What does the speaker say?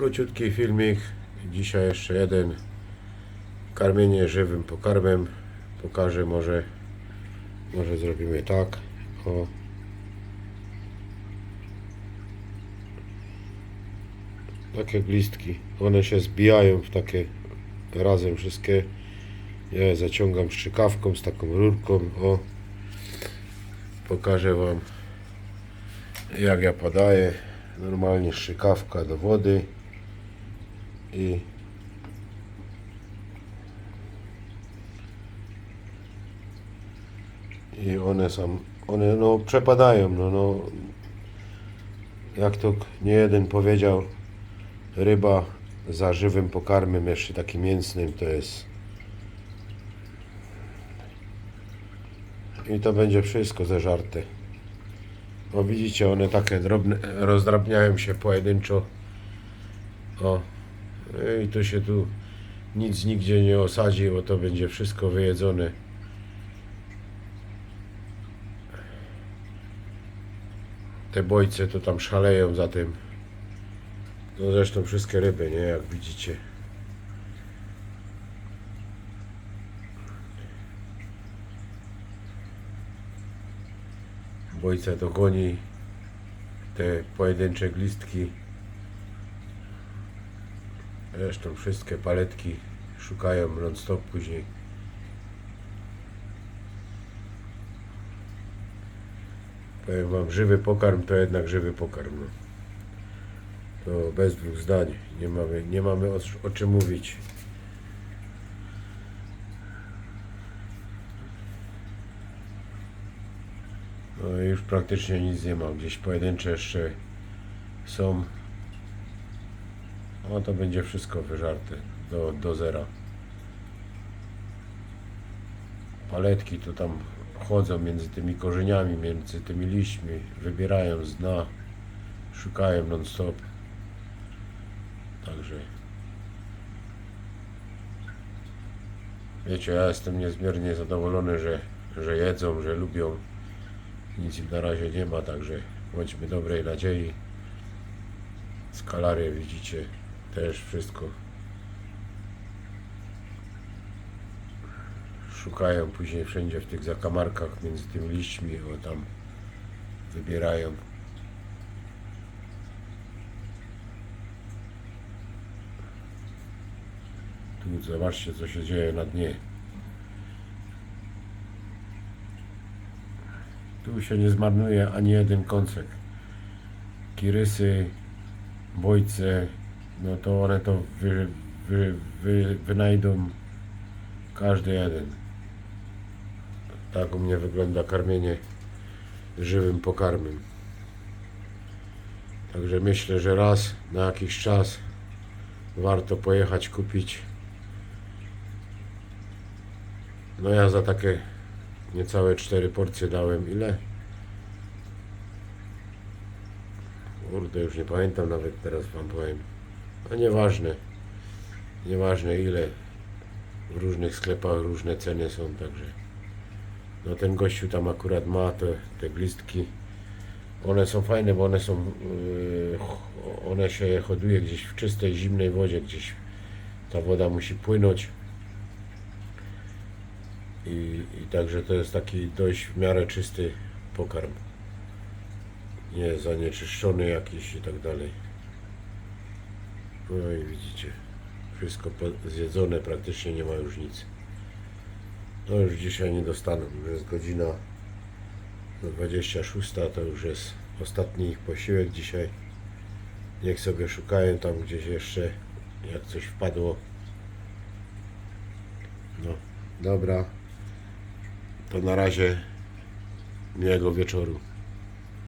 Króciutki filmik. Dzisiaj jeszcze jeden. Karmienie żywym pokarmem. Pokażę może. Może zrobimy tak. O. Takie glistki. One się zbijają w takie razem wszystkie. Ja je zaciągam strzykawką z taką rurką. O. Pokażę Wam jak ja podaję. Normalnie strzykawka do wody i i one są, one no przepadają, no, no jak to nie jeden powiedział, ryba za żywym pokarmem, jeszcze takim mięsnym, to jest i to będzie wszystko zeżarte. O widzicie, one takie drobne, rozdrabniają się pojedynczo. O, i tu się tu nic nigdzie nie osadzi, bo to będzie wszystko wyjedzone. Te bojce to tam szaleją za tym. No zresztą wszystkie ryby, nie? Jak widzicie. Bojce to goni te pojedyncze glistki. Zresztą wszystkie paletki szukają non-stop później. Powiem wam, żywy pokarm to jednak żywy pokarm. No. To bez dwóch zdań. Nie mamy, nie mamy o, o czym mówić. No już praktycznie nic nie ma. Gdzieś pojedyncze jeszcze są. No to będzie wszystko wyżarte do, do zera. Paletki to tam chodzą między tymi korzeniami, między tymi liśćmi, wybierają z dna, szukają non stop. Także wiecie, ja jestem niezmiernie zadowolony, że, że jedzą, że lubią. Nic im na razie nie ma, także bądźmy dobrej nadziei. Skalarię widzicie, też wszystko. Szukają później wszędzie w tych zakamarkach między tymi liśćmi, o tam wybierają. Tu zobaczcie co się dzieje na dnie. Tu się nie zmarnuje ani jeden kąsek. Kirysy, bojce, no to one to wy, wy, wy, wynajdą każdy jeden. Tak u mnie wygląda karmienie żywym pokarmem. Także myślę, że raz na jakiś czas warto pojechać kupić. No ja za takie niecałe cztery porcje dałem. Ile? Kurde, już nie pamiętam nawet teraz wam powiem. A nieważne. Nieważne ile. W różnych sklepach różne ceny są, także. No ten gościu tam akurat ma te, te glistki. One są fajne, bo one są. Yy, one się je hoduje gdzieś w czystej, zimnej wodzie, gdzieś ta woda musi płynąć. I, I także to jest taki dość w miarę czysty pokarm. Nie zanieczyszczony jakiś i tak dalej. No i widzicie, wszystko zjedzone, praktycznie nie ma już nic. No już dzisiaj nie dostaną, jest godzina 26, to już jest ostatni ich posiłek dzisiaj. Niech sobie szukają tam gdzieś jeszcze, jak coś wpadło. No, dobra. To na razie miłego wieczoru.